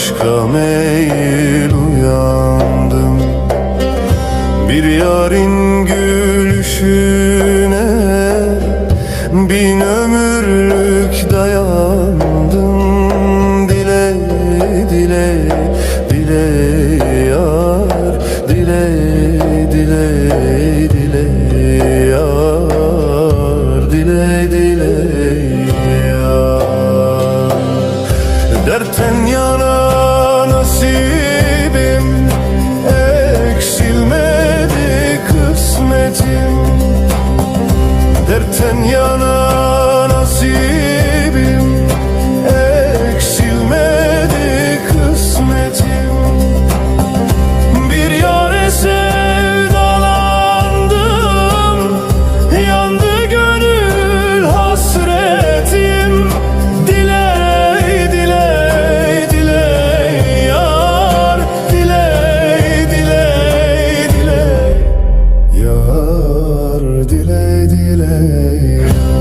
aşka meyil uyandım. Bir yarın gülüşüne bin ömürlük dayandım. Dile dile dile yar dile dile dile yar dile dile dertten yana dertten yana nasibim Eksilmedi kısmetim. Bir yare sevdalandım Yandı gönül hasretim. Diley diley diley yar Diley diley diley. Yar ile